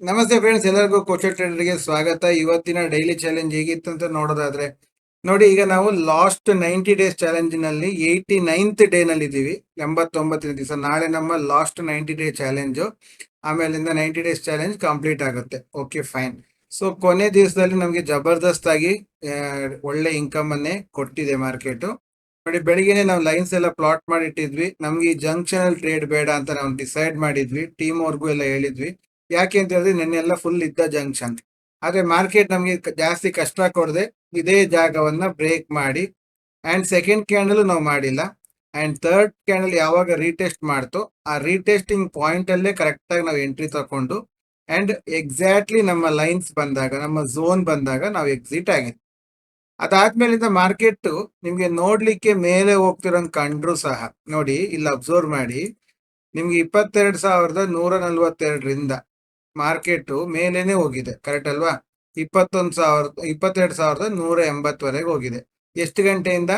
ನಮಸ್ತೆ ಫ್ರೆಂಡ್ಸ್ ಎಲ್ಲರಿಗೂ ಕೋಚ ಟ್ರೇಡರ್ಗೆ ಸ್ವಾಗತ. ಇವತ್ತಿನ ಡೈಲಿ ಚಾಲೆಂಜ್ ಹೇಗಿತ್ತು ಅಂತ ನೋಡೋದಾದ್ರೆ, ನೋಡಿ ಈಗ ನಾವು ಲಾಸ್ಟ್ ನೈಂಟಿ ಡೇಸ್ ಚಾಲೆಂಜ್ನಲ್ಲಿ ಏಯ್ಟಿ ನೈನ್ತ್ ಡೇ ನಲ್ಲಿ ಇದೀವಿ ಎಂಬತ್ತೊಂಬತ್ತನೇ ದಿವಸ. ನಾಳೆ ನಮ್ಮ ಲಾಸ್ಟ್ ನೈಂಟಿ ಡೇ ಚಾಲೆಂಜ್ ಆಮೇಲಿಂದ ನೈಂಟಿ ಡೇಸ್ ಚಾಲೆಂಜ್ ಕಂಪ್ಲೀಟ್ ಆಗುತ್ತೆ. ಓಕೆ ಫೈನ್ ಸೊ ಕೊನೆ ದಿವಸದಲ್ಲಿ ನಮಗೆ ಜಬರ್ದಸ್ತ್ ಆಗಿ ಒಳ್ಳೆ ಇನ್ಕಮ್ ಅನ್ನೇ ಕೊಟ್ಟಿದೆ ಮಾರ್ಕೆಟ್ ನೋಡಿ, ಬೆಳಿಗ್ಗೆನೆ ನಾವು ಲೈನ್ಸ್ ಎಲ್ಲ ಪ್ಲಾಟ್ ಮಾಡಿಟ್ಟಿದ್ವಿ. ನಮ್ಗೆ ಈ ಜಂಕ್ಷನ್ ಅಲ್ಲಿ ಟ್ರೇಡ್ ಬೇಡ ಅಂತ ನಾವು ಡಿಸೈಡ್ ಮಾಡಿದ್ವಿ. ಟೀಮ್ ಅವ್ರಿಗೂ ಎಲ್ಲ ಹೇಳಿದ್ವಿ. ಯಾಕೆ ಅಂತ ಹೇಳಿದ್ರೆ ನೆನ್ನೆಲ್ಲ ಫುಲ್ ಇದ್ದ ಜಂಕ್ಷನ್ ಆದ್ರೆ ಮಾರ್ಕೆಟ್ ನಮಗೆ ಜಾಸ್ತಿ ಕಷ್ಟ ಕೊಡದೆ ಇದೇ ಜಾಗವನ್ನ ಬ್ರೇಕ್ ಮಾಡಿ. ಅಂಡ್ ಸೆಕೆಂಡ್ ಕ್ಯಾಂಡಲ್ ನಾವು ಮಾಡಿಲ್ಲ. ಅಂಡ್ ಥರ್ಡ್ ಕ್ಯಾಂಡಲ್ ಯಾವಾಗ ರೀಟೆಸ್ಟ್ ಮಾಡ್ತೋ, ಆ ರೀಟೆಸ್ಟಿಂಗ್ ಪಾಯಿಂಟ್ ಅಲ್ಲೇ ಕರೆಕ್ಟ್ ಆಗಿ ನಾವು ಎಂಟ್ರಿ ತಕೊಂಡು ಅಂಡ್ ಎಕ್ಸಾಕ್ಟ್ಲಿ ನಮ್ಮ ಲೈನ್ಸ್ ಬಂದಾಗ, ನಮ್ಮ ಝೋನ್ ಬಂದಾಗ ನಾವು ಎಕ್ಸಿಟ್ ಆಗಿದ್ವಿ. ಅದಾದ್ಮೇಲಿಂದ ಮಾರ್ಕೆಟ್ ನಿಮ್ಗೆ ನೋಡ್ಲಿಕ್ಕೆ ಮೇಲೆ ಹೋಗ್ತಿರೋ ಕಂಡ್ರು ಸಹ, ನೋಡಿ ಇಲ್ಲಿ ಅಬ್ಸರ್ವ್ ಮಾಡಿ. ನಿಮ್ಗೆ ಇಪ್ಪತ್ತೆರಡು ಸಾವಿರದ ನೂರ ನಲ್ವತ್ತೆರಡರಿಂದ ಮಾರ್ಕೆಟ್ ಮೇಲೇನೆ ಹೋಗಿದೆ ಕರೆಕ್ಟ್ ಅಲ್ವಾ? ಇಪ್ಪತ್ತೊಂದು ಸಾವಿರದ ಇಪ್ಪತ್ತೆರಡು ಸಾವಿರದ ನೂರ ಎಂಬತ್ತವರೆಗೆ ಹೋಗಿದೆ. ಎಷ್ಟು ಗಂಟೆಯಿಂದ?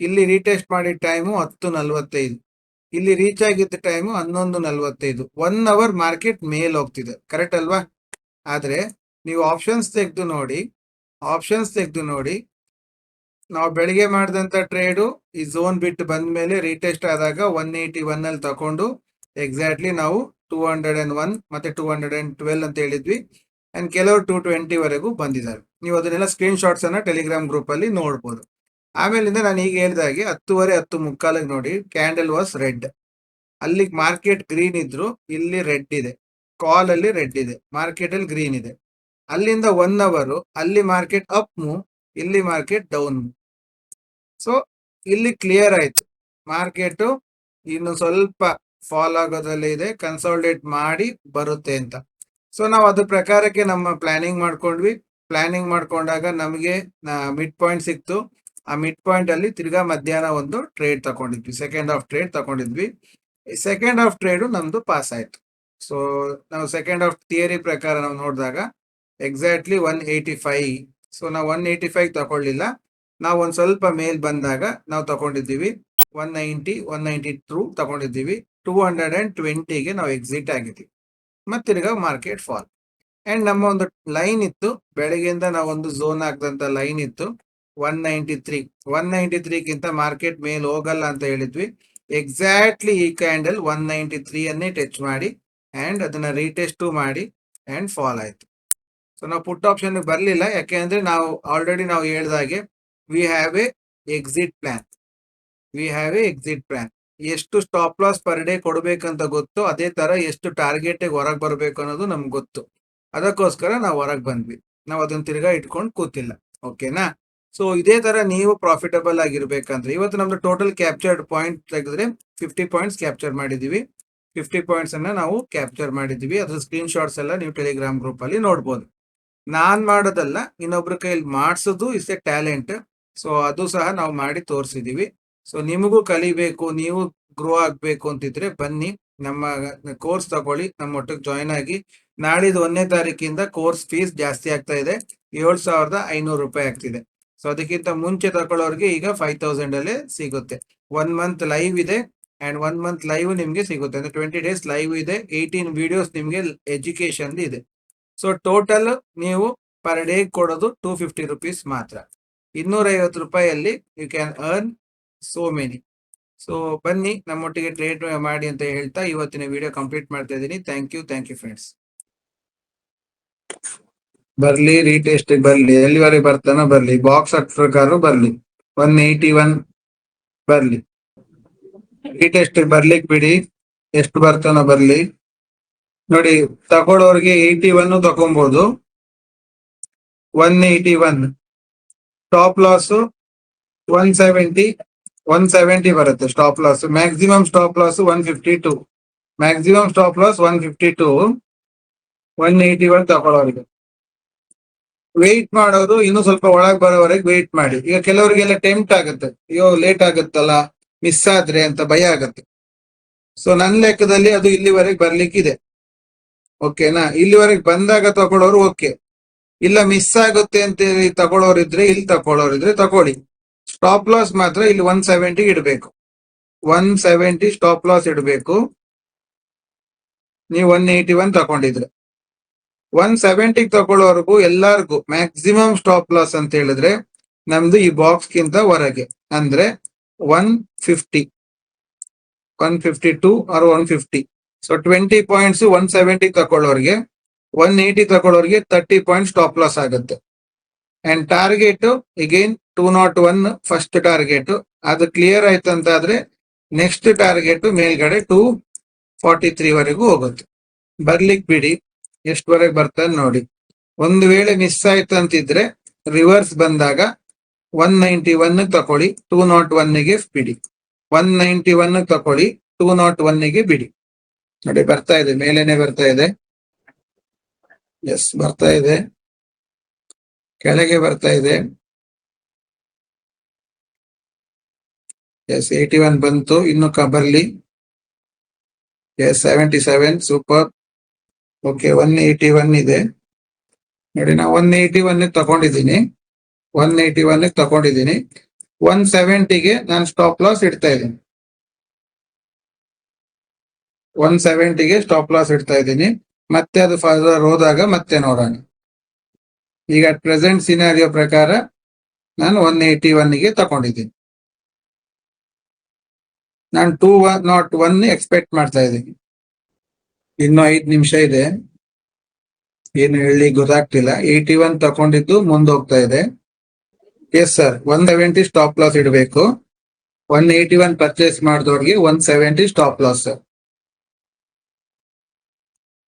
ಇಲ್ಲಿ ರೀಟೆಸ್ಟ್ ಮಾಡಿದ ಟೈಮು ಹತ್ತು ನಲ್ವತ್ತೈದು. ಇಲ್ಲಿ ರೀಚ್ ಆಗಿದ್ದ ಟೈಮು ಹನ್ನೊಂದು ನಲ್ವತ್ತೈದು. ಒನ್ ಅವರ್ ಮಾರ್ಕೆಟ್ ಮೇಲ್ ಹೋಗ್ತಿದೆ ಕರೆಕ್ಟ್ ಅಲ್ವಾ? ಆದರೆ ನೀವು ಆಪ್ಷನ್ಸ್ ತೆಗೆದು ನೋಡಿ ಆಪ್ಷನ್ಸ್ ತೆಗೆದು ನೋಡಿ. ನಾವು ಬೆಳಿಗ್ಗೆ ಮಾಡಿದಂಥ ಟ್ರೇಡು ಈ ಝೋನ್ ಬಿಟ್ಟು ಬಂದ ಮೇಲೆ ರೀಟೆಸ್ಟ್ ಆದಾಗ ಒನ್ ಏಯ್ಟಿ ಒನ್ ಅಲ್ಲಿ ತಕೊಂಡು ಎಕ್ಸಾಕ್ಟ್ಲಿ ನಾವು ಟೂ ಹಂಡ್ರೆಡ್ ಅಂಡ್ ಒನ್ ಮತ್ತೆ ಟೂ ಹಂಡ್ರೆಡ್ ಅಂಡ್ ಟ್ವೆಲ್ ಅಂತ ಹೇಳಿದ್ವಿ. ಅಂಡ್ ಕೆಲವರು ಟೂ ಟ್ವೆಂಟಿ ವರೆಗೂ ಬಂದಿದ್ದಾರೆ. ನೀವು ಅದನ್ನೆಲ್ಲ ಸ್ಕ್ರೀನ್ ಶಾಟ್ಸ್ ಅನ್ನ ಟೆಲಿಗ್ರಾಮ್ ಗ್ರೂಪ್ ಅಲ್ಲಿ ನೋಡ್ಬೋದು. ಆಮೇಲಿಂದ ನಾನು ಈಗ ಹೇಳಿದಾಗೆ ಹತ್ತುವರೆ, ಹತ್ತು ಮುಕ್ಕಾಲಿಗೆ ನೋಡಿ ಕ್ಯಾಂಡಲ್ ವಾಸ್ ರೆಡ್ ಅಲ್ಲಿ ಮಾರ್ಕೆಟ್ ಗ್ರೀನ್ ಇದ್ರು, ಇಲ್ಲಿ ರೆಡ್ ಇದೆ. ಕಾಲ್ ಅಲ್ಲಿ ರೆಡ್ ಇದೆ. ಮಾರ್ಕೆಟ್ ಅಲ್ಲಿ ಗ್ರೀನ್ ಇದೆ. ಅಲ್ಲಿಂದ ಒನ್ ಅವರ್ ಅಲ್ಲಿ ಮಾರ್ಕೆಟ್ ಅಪ್ ಮೂವ್ ಇಲ್ಲಿ ಮಾರ್ಕೆಟ್ ಡೌನ್ ಸೊ ಇಲ್ಲಿ ಕ್ಲಿಯರ್ ಆಯ್ತು. ಮಾರ್ಕೆಟ್ ಇನ್ನು ಸ್ವಲ್ಪ ಫಾಲ್ ಆಗೋದ್ರಲ್ಲಿ ಇದೆ ಕನ್ಸಾಲಿಡೇಟ್ ಮಾಡಿ ಬರುತ್ತೆ ಅಂತ. ಸೊ ನಾವು ಅದ್ರ ಪ್ರಕಾರಕ್ಕೆ ನಮ್ಮ ಪ್ಲಾನಿಂಗ್ ಮಾಡ್ಕೊಂಡ್ವಿ. ಪ್ಲಾನಿಂಗ್ ಮಾಡ್ಕೊಂಡಾಗ ನಮಗೆ ಮಿಡ್ ಪಾಯಿಂಟ್ ಸಿಕ್ತು. ಆ ಮಿಡ್ ಪಾಯಿಂಟ್ ಅಲ್ಲಿ ತಿರ್ಗಾ ಮಧ್ಯಾಹ್ನ ಒಂದು ಟ್ರೇಡ್ ತಗೊಂಡಿದ್ವಿ. ಸೆಕೆಂಡ್ ಆಫ್ ಟ್ರೇಡ್ ತಗೊಂಡಿದ್ವಿ. ಸೆಕೆಂಡ್ ಆಫ್ ಟ್ರೇಡು ನಮ್ದು ಪಾಸ್ ಆಯ್ತು. ಸೊ ನಾವು ಸೆಕೆಂಡ್ ಆಫ್ ಥಿಯರಿ ಪ್ರಕಾರ ನಾವು ನೋಡಿದಾಗ exactly one eighty five so ನಾವು ಒನ್ ಏಯ್ಟಿ ಫೈವ್ ತಗೊಳ್ಳಿಲ್ಲ. ನಾವು ಒಂದ್ ಸ್ವಲ್ಪ ಮೇಲ್ ಬಂದಾಗ ನಾವು ತಗೊಂಡಿದ್ದೀವಿ. One ninety one ninety true ತಗೊಂಡಿದ್ದೀವಿ. ಟೂ ಹಂಡ್ರೆಡ್ ಅಂಡ್ ಟ್ವೆಂಟಿಗೆ ನಾವು ಎಕ್ಸಿಟ್ ಆಗಿದ್ದೀವಿ ಮತ್ತೆ ತಿರ್ಗಾ ಮಾರ್ಕೆಟ್ ಫಾಲ್ ಅಂಡ್ ನಮ್ಮ ಒಂದು ಲೈನ್ ಇತ್ತು, ಬೆಳಗ್ಗೆಯಿಂದ ನಾವು ಒಂದು ಝೋನ್ ಆಗ್ದಂಥ ಲೈನ್ ಇತ್ತು one ninety three one ninety ತ್ರೀಗಿಂತ market ಮೇಲೆ ಹೋಗಲ್ಲ ಅಂತ ಹೇಳಿದ್ವಿ. ಎಕ್ಸಾಕ್ಟ್ಲಿ ಈ ಕ್ಯಾಂಡಲ್ ಒನ್ ನೈಂಟಿ ತ್ರೀ ಅನ್ನೇ ಟಚ್ ಮಾಡಿ ಅಂಡ್ ಅದನ್ನ ರೀಟೆಸ್ಟು ಮಾಡಿ ಅಂಡ್ ಫಾಲ್ ಆಯ್ತು. ಸೊ ನಾವು ಪುಟ್ ಆಪ್ಷನ್ ಬರಲಿಲ್ಲ ಯಾಕೆಂದ್ರೆ ನಾವು ಆಲ್ರೆಡಿ ನಾವು ಹೇಳ್ದಾಗೆ we have a exit plan we have a exit plan ಎಷ್ಟು ಸ್ಟಾಪ್ ಲಾಸ್ ಪರ್ ಡೇ ಕೊಡ್ಬೇಕಂತ ಗೊತ್ತು ಅದೇ ತರ ಎಷ್ಟು ಟಾರ್ಗೆಟ್ ಹೊರಗೆ ಬರಬೇಕು ಅನ್ನೋದು ನಮ್ಗೆ ಗೊತ್ತು. ಅದಕ್ಕೋಸ್ಕರ ನಾವು ಹೊರಗೆ ಬಂದ್ವಿ. ನಾವು ಅದನ್ನ ತಿರ್ಗಾ ಇಟ್ಕೊಂಡು ಕೂತಿಲ್ಲ. ಓಕೆನಾ ಸೊ ಇದೇ ತರ ನೀವು ಪ್ರಾಫಿಟಬಲ್ ಆಗಿರ್ಬೇಕಂದ್ರೆ, ಇವತ್ತು ನಮ್ದು ಟೋಟಲ್ ಕ್ಯಾಪ್ಚರ್ಡ್ ಪಾಯಿಂಟ್ ತೆಗೆದ್ರೆ ಫಿಫ್ಟಿ ಪಾಯಿಂಟ್ಸ್ ಕ್ಯಾಪ್ಚರ್ ಮಾಡಿದೀವಿ. ಫಿಫ್ಟಿ ಪಾಯಿಂಟ್ಸ್ ಅನ್ನ ನಾವು ಕ್ಯಾಪ್ಚರ್ ಮಾಡಿದೀವಿ. ಅದ್ರ ಸ್ಕ್ರೀನ್ ಶಾಟ್ಸ್ ಎಲ್ಲ ನೀವು ಟೆಲಿಗ್ರಾಮ್ ಗ್ರೂಪ್ ಅಲ್ಲಿ ನೋಡ್ಬೋದು. ನಾನ್ ಮಾಡೋದಲ್ಲ, ಇನ್ನೊಬ್ರ ಕೈಲಿ ಮಾಡಿಸೋದು ಇಸ್ ಎ ಟ್ಯಾಲೆಂಟ್ ಸೊ ಅದು ಸಹ ನಾವು ಮಾಡಿ ತೋರಿಸಿದೀವಿ. ಸೊ ನಿಮಗೂ ಕಲಿಬೇಕು, ನೀವು ಗ್ರೋ ಆಗ್ಬೇಕು ಅಂತಿದ್ರೆ ಬನ್ನಿ, ನಮ್ಮ ಕೋರ್ಸ್ ತಗೊಳ್ಳಿ, ನಮ್ಮ ಒಟ್ಟಿಗೆ ಜಾಯ್ನ್ ಆಗಿ. ನಾಳಿದ್ದು ಒಂದನೇ ತಾರೀಕಿಂದ ಕೋರ್ಸ್ ಫೀಸ್ ಜಾಸ್ತಿ ಆಗ್ತಾ ಇದೆ. ಏಳು ಸಾವಿರದ ಐನೂರು ರೂಪಾಯಿ ಆಗ್ತಿದೆ. ಸೊ ಅದಕ್ಕಿಂತ ಮುಂಚೆ ತಗೊಳ್ಳೋರಿಗೆ ಈಗ ಫೈವ್ ತೌಸಂಡ್ ಅಲ್ಲೇ ಸಿಗುತ್ತೆ. ಒನ್ ಮಂತ್ ಲೈವ್ ಇದೆ ಅಂಡ್ ಒನ್ ಮಂತ್ ಲೈವ್ ನಿಮ್ಗೆ ಸಿಗುತ್ತೆ. ಅಂದ್ರೆ ಟ್ವೆಂಟಿ ಡೇಸ್ ಲೈವ್ ಇದೆ ಏಯ್ಟೀನ್ ವಿಡಿಯೋಸ್ ನಿಮ್ಗೆ ಎಜುಕೇಶನ್ ಇದೆ. ಸೊ ಟೋಟಲ್ ನೀವು ಪರ್ ಡೇ ಕೊಡೋದು ಟೂ ಫಿಫ್ಟಿ ರುಪೀಸ್ ಮಾತ್ರ. ಇನ್ನೂರೈವತ್ತು ರೂಪಾಯಿಯಲ್ಲಿ you can earn so many so ಬನ್ನಿ, ನಮ್ಮೊಟ್ಟಿಗೆ ಟ್ರೇಡ್ ಮಾಡಿ ಅಂತ ಹೇಳ್ತಾ ಇವತ್ತಿನ ವಿಡಿಯೋ ಕಂಪ್ಲೀಟ್ ಮಾಡ್ತಾ ಇದ್ದೀನಿ. Thank you thank you friends ಬರ್ಲಿ ರೀಟೆಸ್ಟ್ ಬರ್ಲಿ. ಎಲ್ಲಿವರೆಗೆ ಬರ್ತಾನೋ ಬರ್ಲಿ. ಬಾಕ್ಸ್ ಅಟ್ ಪ್ರಕಾರ ಬರ್ಲಿ. ಒನ್ ಏಯ್ಟಿ ಒನ್ ಬರ್ಲಿ ರೀಟೆಸ್ಟ್ ಬರ್ಲಿಕ್ ಬಿಡಿ. ಎಷ್ಟು ಬರ್ತಾನೋ ಬರ್ಲಿ. ನೋಡಿ, ತಗೊಳ್ಳೋರ್ಗೆ eighty one ತಗೊಬಹುದು one eighty one top loss one seventy one seventy ಬರುತ್ತೆ stop loss maximum stop loss one fifty two maximum stop loss one fifty to one eighty ಒಳಗೆ ತಗೊಳ್ಳೋರಿಗೆ. ವೆಯ್ಟ್ ಮಾಡೋದು ಇನ್ನು ಸ್ವಲ್ಪ ಒಳಗೆ ಬರೋವರೆಗೆ ವೆಯ್ಟ್ ಮಾಡಿ. ಈಗ ಕೆಲವರಿಗೆಲ್ಲ ಟೆಂಪ್ಟ್ ಆಗುತ್ತೆ. ಅಯ್ಯೋ ಲೇಟ್ ಆಗುತ್ತಲ್ಲ ಮಿಸ್ ಆದ್ರೆ ಅಂತ ಭಯ ಆಗುತ್ತೆ. ಸೊ ನನ್ನ ಲೆಕ್ಕದಲ್ಲಿ ಅದು ಇಲ್ಲಿವರೆಗೆ ಬರ್ಲಿಕ್ಕಿದೆ. ಓಕೆನಾ ಇಲ್ಲಿವರೆಗೆ ಬಂದಾಗ ತಗೊಳ್ಳೋರು ಓಕೆ ಇಲ್ಲ ಮಿಸ್ ಆಗುತ್ತೆ ಅಂತ ಹೇಳಿ ತಗೊಳ್ಳೋರಿದ್ರೆ, ಇಲ್ಲಿ ತಗೊಳ್ಳೋರಿದ್ರೆ ತಗೊಳ್ಳಿ. ಸ್ಟಾಪ್ ಲಾಸ್ ಮಾತ್ರ ಇಲ್ಲಿ ಒನ್ ಸೆವೆಂಟಿ ಇಡಬೇಕು. ಒನ್ ಸೆವೆಂಟಿ ಸ್ಟಾಪ್ ಲಾಸ್ ಇಡಬೇಕು. ನೀವು ಒನ್ ಏಯ್ಟಿ ಒನ್ ತಗೊಂಡಿದ್ರೆ. ಒನ್ ಸೆವೆಂಟಿ ತಗೊಳ್ಳೋವರೆಗೂ ಎಲ್ಲಾರ್ಗೂ ಮ್ಯಾಕ್ಸಿಮಮ್ ಸ್ಟಾಪ್ ಲಾಸ್ ಅಂತ ಹೇಳಿದ್ರೆ ನಮ್ದು ಈ ಬಾಕ್ಸ್ ಗಿಂತ ಹೊರಗೆ. ಅಂದ್ರೆ one fifty one fifty two or one fifty so twenty points one seventy ತಗೊಳ್ಳೋರಿಗೆ one eighty ತಗೊಳ್ಳೋರಿಗೆ ತರ್ಟಿ ಪಾಯಿಂಟ್ ಸ್ಟಾಪ್ ಲಾಸ್ ಆಗುತ್ತೆ. And target again two nought one first target ಅದು ಕ್ಲಿಯರ್ ಆಯ್ತು ಅಂತ ಆದ್ರೆ ನೆಕ್ಸ್ಟ್ ಟಾರ್ಗೆಟ್ ಮೇಲ್ಗಡೆ ಟೂ ಫಾರ್ಟಿ ತ್ರೀ ವರೆಗೂ ಹೋಗುತ್ತೆ. ಬರ್ಲಿಕ್ ಬಿಡಿ, ಎಷ್ಟುವರೆಗೆ ಬರ್ತದೆ ನೋಡಿ. ಒಂದು ವೇಳೆ ಮಿಸ್ ಆಯ್ತು ಅಂತಿದ್ರೆ ರಿವರ್ಸ್ ಬಂದಾಗ ಒನ್ ನೈಂಟಿ ಒನ್ ತಕೊಳ್ಳಿ ಟೂ ನಾಟ್ ಒನ್ಗೆ ಬಿಡಿ. ಒನ್ ನೈಂಟಿ ಒನ್ ತಕೊಳ್ಳಿ ಟೂ ನಾಟ್ ಒನ್ಗೆ ಬಿಡಿ. ನೋಡಿ, ಬರ್ತಾ ಇದೆ, ಮೇಲೇನೆ ಬರ್ತಾ ಇದೆ. ಎಸ್ ಬರ್ತಾ ಇದೆ. ಕೆಳಗೆ ಬರ್ತಾ ಇದೆ. ಎಸ್ ಏಟಿ ಒನ್ ಬಂತು. ಇನ್ನು ಕ yes seventy seven super okay one eighty one ಇದೆ. ನೋಡಿ ನಾ ಒನ್ ಏಯ್ಟಿ ಒನ್ ತಗೊಂಡಿದ್ದೀನಿ. ಒನ್ ಏಯ್ಟಿ ಒನ್ ತಗೊಂಡಿದ್ದೀನಿ. ಒನ್ ಸೆವೆಂಟಿಗೆ ನಾನು ಸ್ಟಾಪ್ ಲಾಸ್ ಇಡ್ತಾ ಇದ್ದೀನಿ. ಒನ್ ಸೆವೆಂಟಿಗೆ ಸ್ಟಾಪ್ ಲಾಸ್ ಇಡ್ತಾ ಇದ್ದೀನಿ. ಮತ್ತೆ ಅದು ಫರ್ದರ್ ಹೋದಾಗ ಮತ್ತೆ ನೋಡೋಣ. ಈಗ ಪ್ರೆಸೆಂಟ್ ಸಿನಾರಿಯೋ ಪ್ರಕಾರ ನಾನು ಒನ್ ಏಯ್ಟಿ ಒನ್ಗೆ ತಗೊಂಡಿದ್ದೀನಿ. ನಾನು ಟೂ ನಾಟ್ ಒನ್ ಎಕ್ಸ್ಪೆಕ್ಟ್ ಮಾಡ್ತಾ ಇದ್ದೀನಿ. ಇನ್ನು ಐದು ನಿಮಿಷ ಇದೆ. ಏನು ಹೇಳಿ ಗೊತ್ತಾಗ್ತಿಲ್ಲ. ಏಯ್ಟಿ ಒನ್ ತಗೊಂಡಿದ್ದು ಮುಂದೆ ಹೋಗ್ತಾ ಇದೆ. Yes sir one seventy stop loss ಇಡಬೇಕು. One eighty one purchase ಮಾಡಿದವ್ರಿಗೆ one seventy stop loss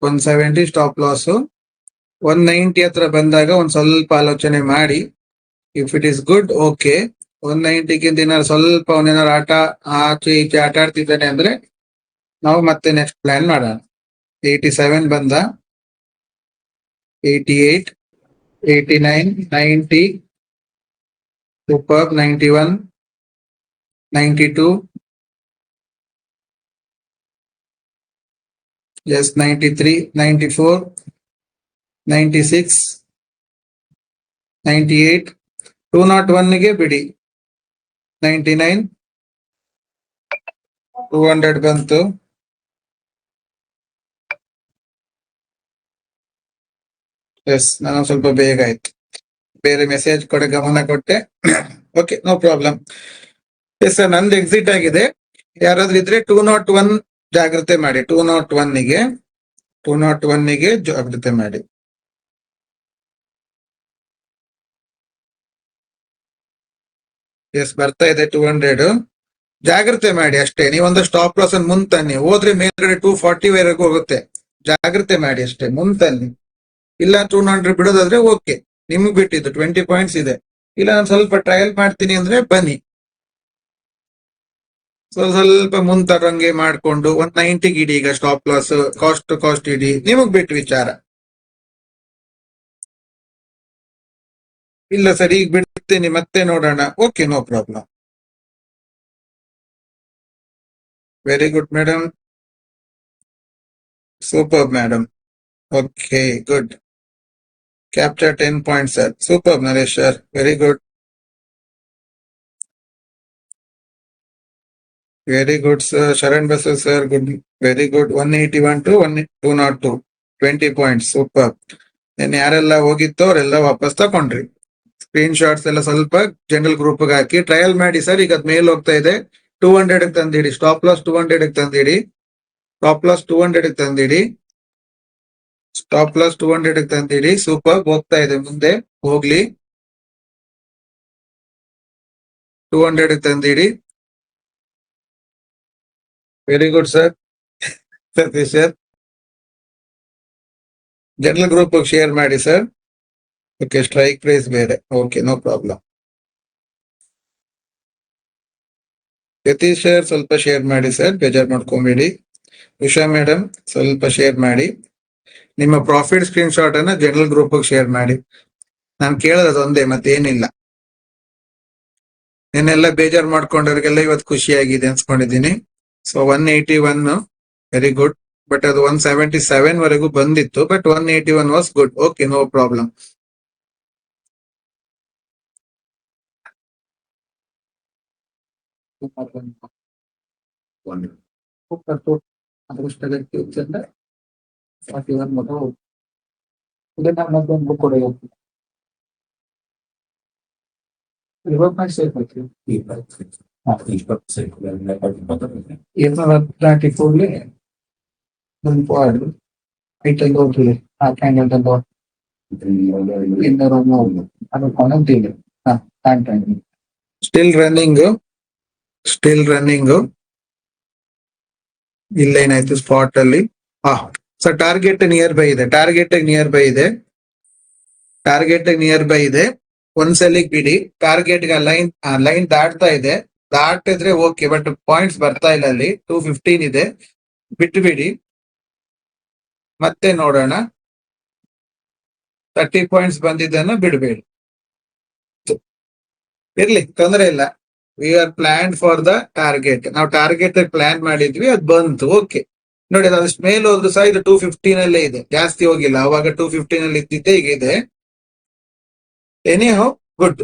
one seventy stop loss one ninety ಹತ್ರ ಬಂದಾಗ ಒಂದ್ ಸ್ವಲ್ಪ ಆಲೋಚನೆ ಮಾಡಿ. If it is good okay one ನೈಂಟಿಗಿಂತ ಏನಾದ್ರು ಸ್ವಲ್ಪ ಅವನೇನಾದ್ರು ಆಟ ಆಚೆ ಈಚೆ ಆಟ ಆಡ್ತಿದ್ದಾನೆ ಅಂದ್ರೆ ನಾವು ಮತ್ತೆ ನೆಕ್ಸ್ಟ್ ಪ್ಲಾನ್ ಮಾಡೋಣ. ಏಯ್ಟಿ ಸೆವೆನ್ ಬಂದ. Eighty eight eighty nine ninety super ninety one ninety two yes ninety three ninety four ninety six ninety eight two nought ಒನ್ಗೆ ಬಿಡಿ. ನೈನ್. ಟೂ ಹಂಡ್ರೆಡ್ ಬಂತು. ಎಸ್ ನಾನು ಸ್ವಲ್ಪ ಬೇಗ ಆಯ್ತು. ಬೇರೆ ಮೆಸೇಜ್ ಕೊಡೆ, ಗಮನ ಕೊಟ್ಟೆ. Okay no problem yes sir ನಂದು ಎಕ್ಸಿಟ್ ಆಗಿದೆ. ಯಾರಾದ್ರೂ ಇದ್ರೆ ಟೂ ನಾಟ್ ಒನ್ ಜಾಗ್ರತೆ ಮಾಡಿ. ಟೂ ನಾಟ್ ಒನ್ನಿಗೆ ಟೂ ನಾಟ್ ಒನ್ನಿಗೆ ಜಾಗ್ರತೆ ಮಾಡಿ. ಎಸ್ ಬರ್ತಾ ಇದೆ ಟೂ ಹಂಡ್ರೆಡ್ ಜಾಗ್ರತೆ ಮಾಡಿ ಅಷ್ಟೇ ನೀವೊಂದು ಸ್ಟಾಪ್ ಲಾಸ್ ಅನ್ನು ಮುಂತನ್ನಿ. ಹೋದ್ರೆ ಮೇಲ್ಗಡೆ ಟೂ ಫಾರ್ಟಿ ವರೆಗೂ ಹೋಗುತ್ತೆ. ಜಾಗ್ರತೆ ಮಾಡಿ ಅಷ್ಟೇ, ಮುಂತನ್ನಿ. ಇಲ್ಲ ಟೂ ಹಂಡ್ರೆಡ್ ಬಿಡೋದಾದ್ರೆ ಓಕೆ ನಿಮ್ಗೆ ಬಿಟ್ಟಿದ್ದು ಟ್ವೆಂಟಿ ಪಾಯಿಂಟ್ಸ್ ಇದೆ. ಇಲ್ಲ ನಾನು ಸ್ವಲ್ಪ ಟ್ರಯಲ್ ಮಾಡ್ತೀನಿ ಅಂದ್ರೆ ಬನ್ನಿ. ಸೊ ಸ್ವಲ್ಪ ಮುಂತರಂಗೆ ಮಾಡ್ಕೊಂಡು, ಒಂದ್ ನೈಂಟಿಗೆ ಇಡಿ ಈಗ ಸ್ಟಾಪ್ ಲಾಸ್ ಕಾಸ್ಟ್ ಕಾಸ್ಟ್ ಇಡಿ. ನಿಮಗ್ ಬಿಟ್ಟು ವಿಚಾರ. ಇಲ್ಲ ಸರ್, ಈಗ ಬಿಡ್ತೀನಿ, ಮತ್ತೆ ನೋಡೋಣ. Okay no problem very good madam super madam okay good capture ten point sir super Naresh sir very good very good sir Sharan Basav sir good very good one eighty one to one two nought two twenty point super ನೆನ್ನೆ ಯಾರೆಲ್ಲ ಹೋಗಿತ್ತೋ, ಅವರೆಲ್ಲ ವಾಪಸ್ ತಕೊಂಡ್ರಿ. Screen shots ಎಲ್ಲ ಸ್ವಲ್ಪ general ಗ್ರೂಪ್ಗೆ ಹಾಕಿ. Trial ಮಾಡಿ ಸರ್, ಈಗ ಅದ್ ಮೇಲ್ ಹೋಗ್ತಾ ಇದೆ. ಟೂ ಹಂಡ್ರೆಡ್ ತಂದಿಡಿ. ಸ್ಟಾಪ್ ಲಾಸ್ ಟೂ ಹಂಡ್ರೆಡ್ ತಂದಿಡಿ. ಸ್ಟಾಪ್ ಲಾಸ್ ಟೂ ಹಂಡ್ರೆಡ್ ತಂದಿಡಿ. ಸ್ಟಾಪ್ ಲಾಸ್ ಟೂ ಹಂಡ್ರೆಡ್ ತಂದಿಡಿ. ಸೂಪರ್ ಹೋಗ್ತಾ ಇದೆ ಮುಂದೆ. ಹೋಗ್ಲಿ. Two hundred ತಂದಿಡಿ. Very good sir sir general group share ಮಾಡಿ ಸರ್ ಓಕೆ ಸ್ಟ್ರೈಕ್ ಪ್ರೈಸ್ ಬೇರೆ. Okay no problem Yatish sir ಸ್ವಲ್ಪ ಶೇರ್ ಮಾಡಿ ಸರ್ ಬೇಜಾರ್ ಮಾಡ್ಕೊಂಬೇಡಿ. ಉಷಾ ಮೇಡಮ್ ಸ್ವಲ್ಪ ಶೇರ್ ಮಾಡಿ. ನಿಮ್ಮ ಪ್ರಾಫಿಟ್ ಸ್ಕ್ರೀನ್ ಶಾಟ್ ಅನ್ನ ಜನರಲ್ ಗ್ರೂಪ್ ಶೇರ್ ಮಾಡಿ. ನಾನು ಕೇಳೋದು ಒಂದೇ, ಮತ್ತೇನಿಲ್ಲ. ನಿನ್ನೆಲ್ಲ ಬೇಜಾರ್ ಮಾಡ್ಕೊಂಡವ್ರಿಗೆಲ್ಲ ಇವತ್ತು ಖುಷಿಯಾಗಿದೆ ಅನ್ಸ್ಕೊಂಡಿದ್ದೀನಿ. So one eighty one very good but ಅದು ಒನ್ ಸೆವೆಂಟಿ ಸೆವೆನ್ ವರೆಗೂ ಬಂದಿತ್ತು but one eighty one was good okay no problem ಅದೃಷ್ಟಕ್ಕೆ forty one ಮಗ ಇದನ್ನ ಮತ್ತೊಂದು ಕೂಡ ಇರುತ್ತೆ ಇವಾಗ ಸೇಫ್ ಐತಿ ಏಳ್ನೂರ ಟ್ವೆಂಟಿ ಫೋರ್ಲಿ ಒಂದು ಪಾಡ್ ಐಟಲ್ ಹೋಗ್ತದೆ ಆ ಕ್ಯಾಂಡಲ್ ತಂದು ಇನ್ನೂರ ಮೂರು ಅದು ಕೊನೆಂತೀನಿ ಹಾ ಕಾಣ್ತಾನೆ ಸ್ಟಿಲ್ ರನ್ನಿಂಗ್ ಸ್ಟಿಲ್ ರನ್ನಿಂಗ್ ಇಲ್ಲೇನಾಯ್ತು ಸ್ಪಾಟ್ ಅಲ್ಲಿ. ಹಾ ಸೊ ಟಾರ್ಗೆಟ್ ನಿಯರ್ ಬೈ ಇದೆ ಟಾರ್ಗೆಟ್ ನಿಯರ್ ಬೈ ಇದೆ. ಟಾರ್ಗೆಟ್ ನಿಯರ್ ಬೈ ಇದೆ ಒಂದ್ಸಲಿ ಬಿಡಿ ಟಾರ್ಗೆಟ್ ಲೈನ್ ಲೈನ್ ದಾಟ್ತಾ ಇದೆ. ದಾಟಿದ್ರೆ ಓಕೆ ಬಟ್ ಪಾಯಿಂಟ್ಸ್ ಬರ್ತಾ ಇಲ್ಲ ಅಲ್ಲಿ ಟೂ ಫಿಫ್ಟೀನ್ ಇದೆ. ಬಿಟ್ಟು ಬಿಡಿ ಮತ್ತೆ ನೋಡೋಣ. ತರ್ಟಿ ಪಾಯಿಂಟ್ಸ್ ಬಂದಿದ್ದನ್ನು ಬಿಡಬೇಡಿ. ಇರ್ಲಿ, ತೊಂದರೆ ಇಲ್ಲ. We are plan for the target ನಾವು ಟಾರ್ಗೆಟ್ ಪ್ಲಾನ್ ಮಾಡಿದ್ವಿ, ಅದು ಬಂತು ಓಕೆ ನೋಡಿ, ಅದು ಅಷ್ಟು ಮೇಲೆ ಹೋದ್ರು ಸಹ ಇದು ಟೂ ಫಿಫ್ಟೀನ್ ಅಲ್ಲೇ ಇದೆ. ಜಾಸ್ತಿ ಹೋಗಿಲ್ಲ, ಅವಾಗ ಟೂ ಫಿಫ್ಟೀನ್ ಅಲ್ಲಿ ಇದ್ದಿದ್ದೆ ಈಗ ಇದೆ ಎನಿ ಹೌ ಗುಡ್